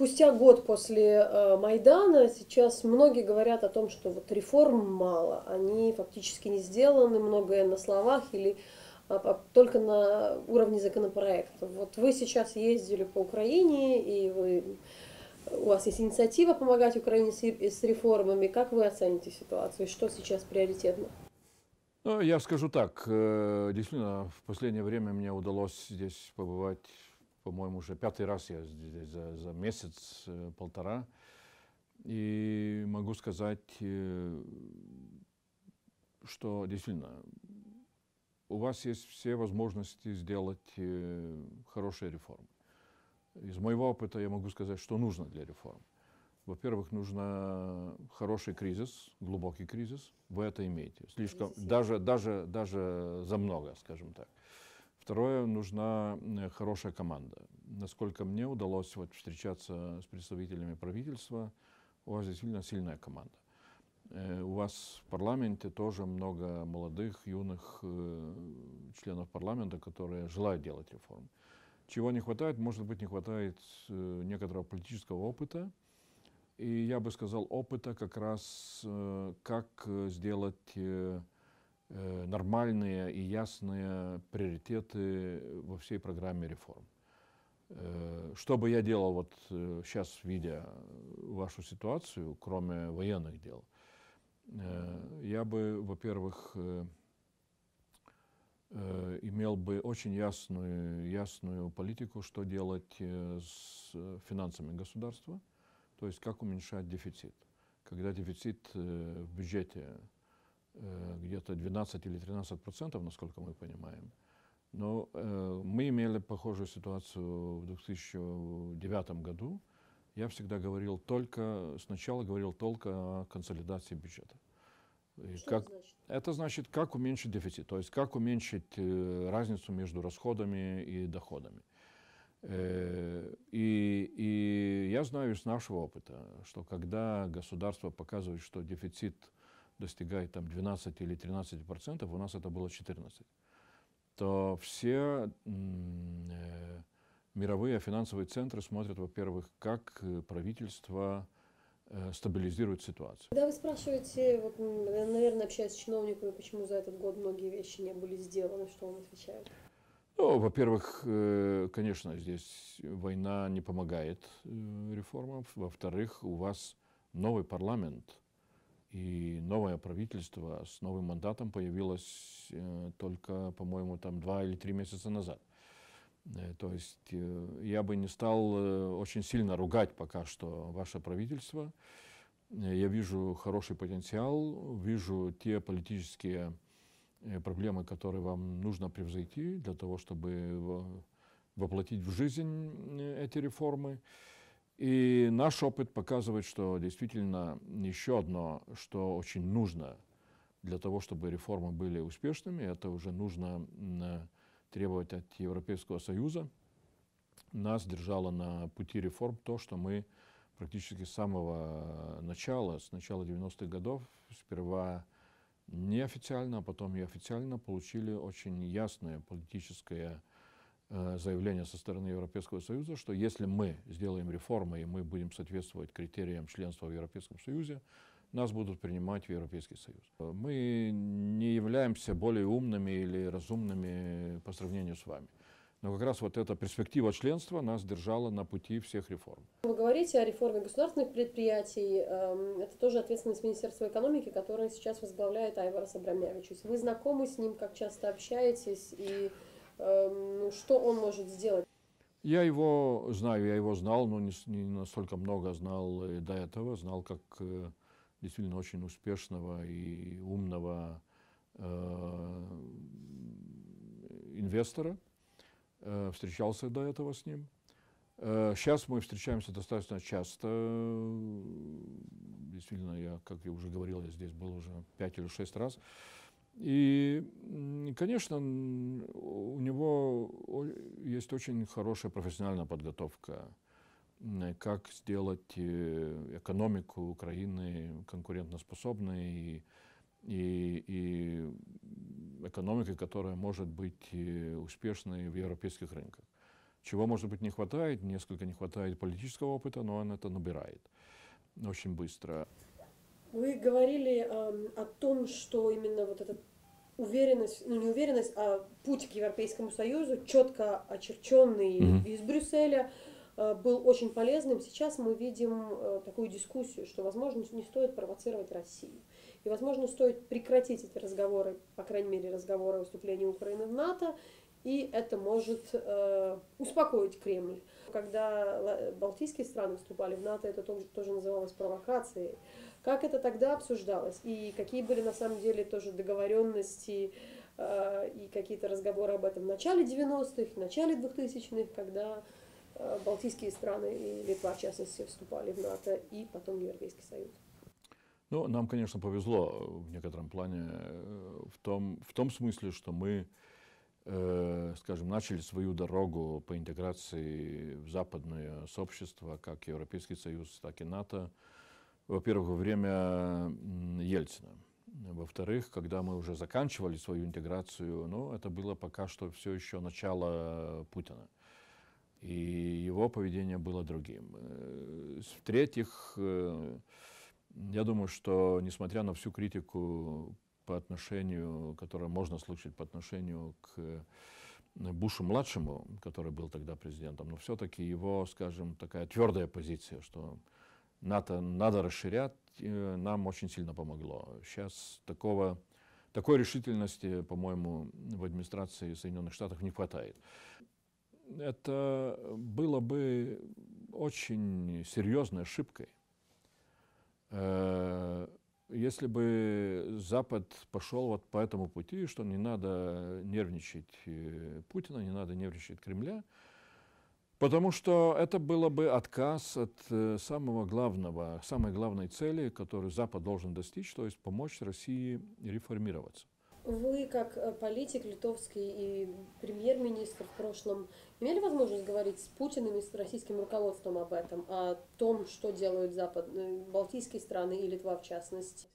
спустя год после э, Майдана сейчас многие говорят о том, что вот реформ мало, они фактически не сделаны, многое на словах или а, а, только на уровне законопроекта. Вот вы сейчас ездили по Украине, и вы, у вас есть инициатива помогать Украине с, с реформами. Как вы оцените ситуацию что сейчас приоритетно? Ну, я скажу так, э, действительно, в последнее время мне удалось здесь побывать по-моему, уже пятый раз я здесь за, за месяц-полтора. Э, И могу сказать, э, что действительно у вас есть все возможности сделать э, хорошие реформы. Из моего опыта я могу сказать, что нужно для реформ. Во-первых, нужно хороший кризис, глубокий кризис. Вы это имеете. Слишком, даже, даже, даже за много, скажем так. Второе, нужна хорошая команда. Насколько мне удалось вот встречаться с представителями правительства, у вас действительно сильная команда. Э, у вас в парламенте тоже много молодых, юных э, членов парламента, которые желают делать реформы. Чего не хватает? Может быть, не хватает э, некоторого политического опыта. И я бы сказал, опыта как раз, как сделать нормальные и ясные приоритеты во всей программе реформ. Э, что бы я делал вот сейчас, э, видя вашу ситуацию, кроме военных дел, я бы, во-первых, имел бы очень ясную, ясную политику, что делать с финансами государства, то есть как уменьшать дефицит. Когда дефицит в бюджете Э, где-то 12 или 13 процентов, насколько мы понимаем. Но э, мы имели похожую ситуацию в 2009 году. Я всегда говорил только, сначала говорил только о консолидации бюджета. Что как, это значит? Это значит, как уменьшить дефицит, то есть как уменьшить э, разницу между расходами и доходами. Э, и, и я знаю из нашего опыта, что когда государство показывает, что дефицит достигает там 12 или 13 процентов, у нас это было 14, то все э, мировые финансовые центры смотрят, во-первых, как э, правительство э, стабилизирует ситуацию. Когда вы спрашиваете, вот, наверное, общаясь с чиновниками, почему за этот год многие вещи не были сделаны, что он отвечает? Ну, во-первых, э, конечно, здесь война не помогает реформам. Во-вторых, у вас новый парламент, и новое правительство с новым мандатом появилось э, только, по-моему, там два или три месяца назад. Э, то есть э, я бы не стал очень сильно ругать пока что ваше правительство. Я вижу хороший потенциал, вижу те политические проблемы, которые вам нужно превзойти для того, чтобы воплотить в жизнь эти реформы. И наш опыт показывает, что действительно еще одно, что очень нужно для того, чтобы реформы были успешными, это уже нужно требовать от Европейского Союза. Нас держало на пути реформ то, что мы практически с самого начала, с начала 90-х годов, сперва неофициально, а потом и официально получили очень ясное политическое заявление со стороны Европейского Союза, что если мы сделаем реформы и мы будем соответствовать критериям членства в Европейском Союзе, нас будут принимать в Европейский Союз. Мы не являемся более умными или разумными по сравнению с вами. Но как раз вот эта перспектива членства нас держала на пути всех реформ. Вы говорите о реформе государственных предприятий. Эм, это тоже ответственность Министерства экономики, которое сейчас возглавляет Айварас Абрамявич. Вы знакомы с ним, как часто общаетесь и что он может сделать? Я его знаю, я его знал, но не, не настолько много знал до этого. Знал как э, действительно очень успешного и умного э, инвестора. Э, встречался до этого с ним. Э, сейчас мы встречаемся достаточно часто. Действительно, я, как я уже говорил, я здесь был уже пять или шесть раз. И, конечно, у него есть очень хорошая профессиональная подготовка, как сделать э, экономику Украины конкурентоспособной и, и, и экономикой, которая может быть э, успешной в европейских рынках. чего, может быть, не хватает, несколько не хватает политического опыта, но он это набирает очень быстро. Вы говорили э, о том, что именно вот эта уверенность, ну не уверенность, а путь к Европейскому Союзу, четко очерченный mm-hmm. из Брюсселя, э, был очень полезным. Сейчас мы видим э, такую дискуссию, что, возможно, не стоит провоцировать Россию. И, возможно, стоит прекратить эти разговоры, по крайней мере, разговоры о вступлении Украины в НАТО, и это может э, успокоить Кремль. Когда балтийские страны вступали в НАТО, это тоже, тоже называлось провокацией. Как это тогда обсуждалось? И какие были на самом деле тоже договоренности э, и какие-то разговоры об этом в начале 90-х, в начале 2000-х, когда э, балтийские страны и Литва, в частности, вступали в НАТО и потом в Европейский Союз? Ну, нам, конечно, повезло в некотором плане э, в том, в том смысле, что мы Э, скажем, начали свою дорогу по интеграции в западное сообщество, как Европейский Союз, так и НАТО, во-первых, во время Ельцина. Во-вторых, когда мы уже заканчивали свою интеграцию, ну, это было пока что все еще начало Путина. И его поведение было другим. Э, в-третьих, э, я думаю, что несмотря на всю критику по отношению, которое можно слышать по отношению к э, Бушу-младшему, который был тогда президентом, но все-таки его, скажем, такая твердая позиция, что НАТО надо расширять, нам очень сильно помогло. Сейчас такого, такой решительности, по-моему, в администрации Соединенных Штатов не хватает. Это было бы очень серьезной ошибкой э, если бы Запад пошел вот по этому пути, что не надо нервничать э, Путина, не надо нервничать Кремля, потому что это было бы отказ от э, самого главного, самой главной цели, которую Запад должен достичь, то есть помочь России реформироваться. Вы, как э, политик литовский и премьер-министр в прошлом, имели возможность говорить с Путиным и с российским руководством об этом, о том, что делают Запад, э, Балтийские страны и Литва в частности?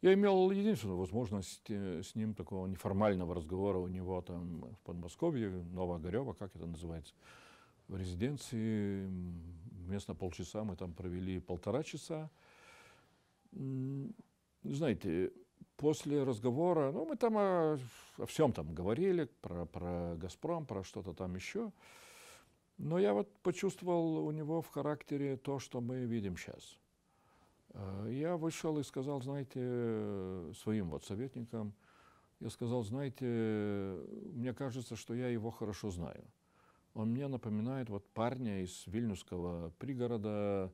Я имел единственную возможность с ним такого неформального разговора у него там в Подмосковье, Новоогарева, как это называется, в резиденции. Вместо полчаса мы там провели полтора часа. Знаете, после разговора, ну, мы там о, о всем там говорили, про, про «Газпром», про что-то там еще. Но я вот почувствовал у него в характере то, что мы видим сейчас. Э, я вышел и сказал, знаете, своим вот советникам, я сказал, знаете, мне кажется, что я его хорошо знаю. Он мне напоминает вот парня из Вильнюсского пригорода,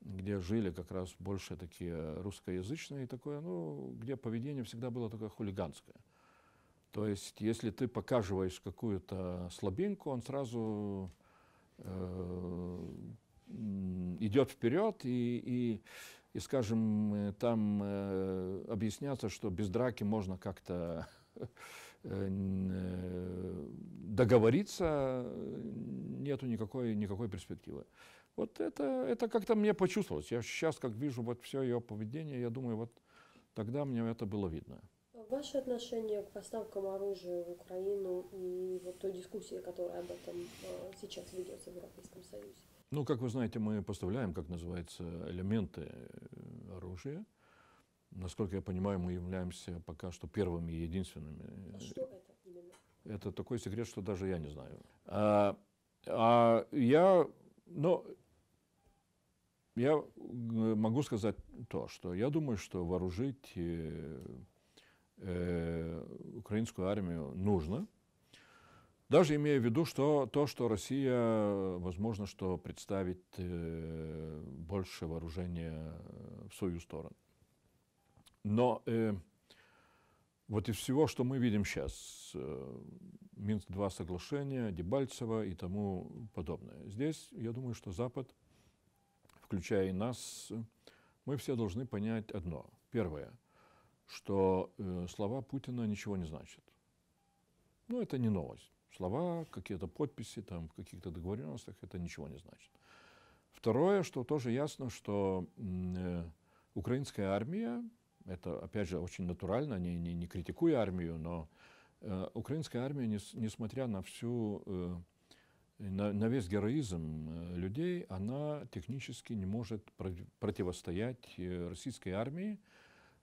где жили как раз больше такие русскоязычные, такое, ну, где поведение всегда было такое хулиганское. То есть, если ты показываешь какую-то слабинку, он сразу э, идет вперед и, и, и, скажем, там э, объясняться, что без драки можно как-то э, э, договориться, нету никакой, никакой перспективы. Вот это, это как-то мне почувствовалось. Я сейчас, как вижу вот все ее поведение, я думаю, вот тогда мне это было видно. Ваше отношение к поставкам оружия в Украину и вот той дискуссии, которая об этом э, сейчас ведется в Европейском Союзе? Ну, как вы знаете, мы поставляем, как называется, элементы э, оружия. Насколько я понимаю, мы являемся пока что первыми и единственными. А что это именно? Это такой секрет, что даже я не знаю. А, а я, ну, я э, могу сказать то, что я думаю, что вооружить э, э, украинскую армию нужно, даже имея в виду, что то, что Россия, возможно, что представит э, больше вооружения в свою сторону. Но э, вот из всего, что мы видим сейчас, э, Минск-2 соглашения, Дебальцево и тому подобное, здесь, я думаю, что Запад – включая и нас, мы все должны понять одно. Первое, что э, слова Путина ничего не значат. Ну, это не новость. Слова, какие-то подписи там, в каких-то договоренностях, это ничего не значит. Второе, что тоже ясно, что э, украинская армия, это, опять же, очень натурально, не, не, не критикуя армию, но э, украинская армия, не, несмотря на всю э, на, на весь героизм э, людей она технически не может противостоять э, российской армии,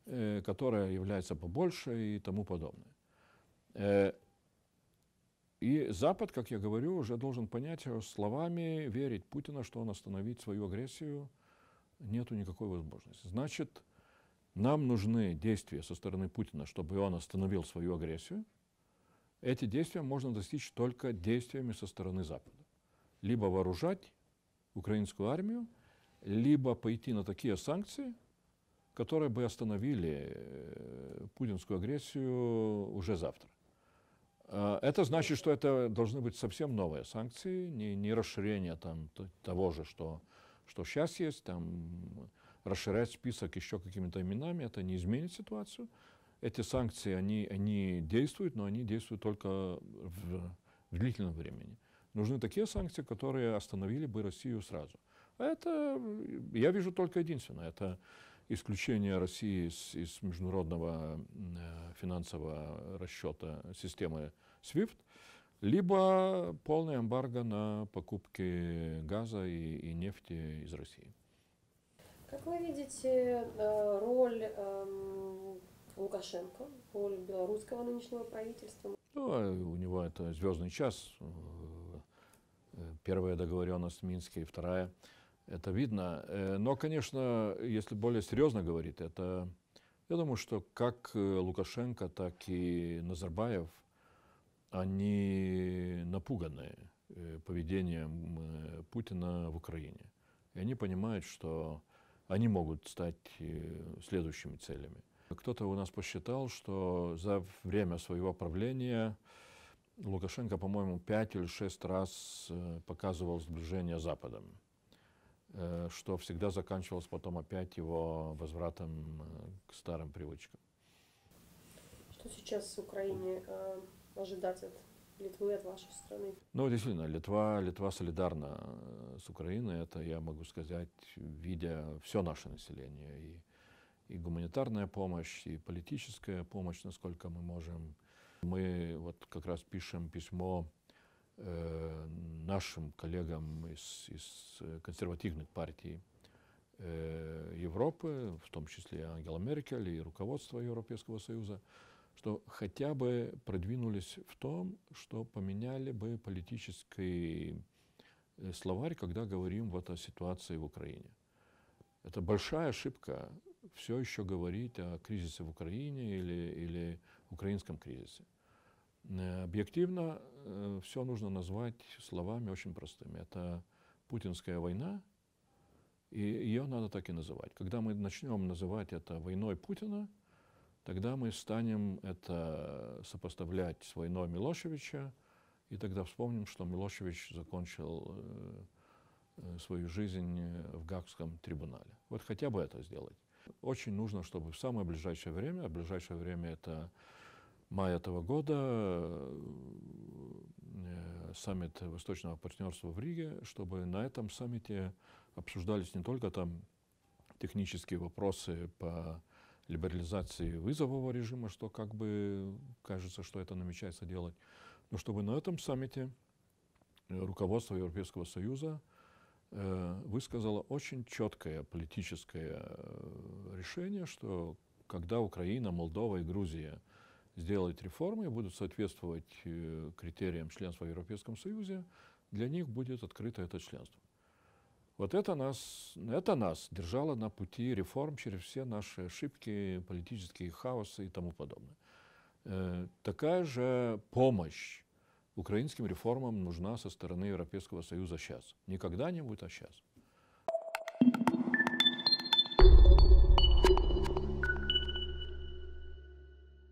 э, которая является побольше и тому подобное. И Запад, как я говорю, уже должен понять, словами верить Путина, что он остановит свою агрессию, нету никакой возможности. Значит, нам нужны действия со стороны Путина, чтобы он остановил свою агрессию – эти действия можно достичь только действиями со стороны Запада. Либо вооружать украинскую армию, либо пойти на такие санкции, которые бы остановили э, путинскую агрессию уже завтра. А, это значит, что это должны быть совсем новые санкции, не, не расширение там, того же, что, что сейчас есть, там, расширять список еще какими-то именами, это не изменит ситуацию эти санкции, они, они действуют, но они действуют только в, в длительном времени. Нужны такие санкции, которые остановили бы Россию сразу. А это, я вижу только единственное, это исключение России из, из международного э, финансового расчета системы SWIFT, либо полный эмбарго на покупки газа и, и нефти из России. Как вы видите э, роль эм, Лукашенко, роль белорусского нынешнего правительства? Ну, а у него это звездный час. Первая договоренность в Минске вторая. Это видно. Э, но, конечно, если более серьезно говорить, это, я думаю, что как Лукашенко, так и Назарбаев, они напуганы э, поведением э, Путина в Украине. И они понимают, что они могут стать следующими целями. Кто-то у нас посчитал, что за время своего правления Лукашенко, по-моему, пять или шесть раз э, показывал сближение с Западом, э, что всегда заканчивалось потом опять его возвратом э, к старым привычкам. Что сейчас в Украине ожидать от Литвы, от вашей страны? Ну, действительно, Литва, Литва солидарна с Украиной. Это я могу сказать, видя все наше население. И и гуманитарная помощь, и политическая помощь, насколько мы можем. Мы вот как раз пишем письмо э, нашим коллегам из, из консервативных партий э, Европы, в том числе Ангела Меркель и руководство Европейского Союза, что хотя бы продвинулись в том, что поменяли бы политический э, словарь, когда говорим вот о ситуации в Украине. Это большая ошибка все еще говорить о кризисе в Украине или, или украинском кризисе. Э, объективно э, все нужно назвать словами очень простыми. Это путинская война, и ее надо так и называть. Когда мы начнем называть это войной Путина, тогда мы станем это сопоставлять с войной Милошевича, и тогда вспомним, что Милошевич закончил э, свою жизнь в Гагском трибунале. Вот хотя бы это сделать. Очень нужно, чтобы в самое ближайшее время, а ближайшее время это май этого года, э, саммит Восточного партнерства в Риге, чтобы на этом саммите обсуждались не только там технические вопросы по либерализации вызового режима, что как бы кажется, что это намечается делать, но чтобы на этом саммите руководство Европейского Союза Э, высказала очень четкое политическое э, решение, что когда Украина, Молдова и Грузия сделают реформы и будут соответствовать э, критериям членства в Европейском Союзе, для них будет открыто это членство. Вот это нас, это нас держало на пути реформ через все наши ошибки, политические хаосы и тому подобное. Такая же помощь украинским реформам нужна со стороны Европейского Союза сейчас. Не когда-нибудь, а сейчас.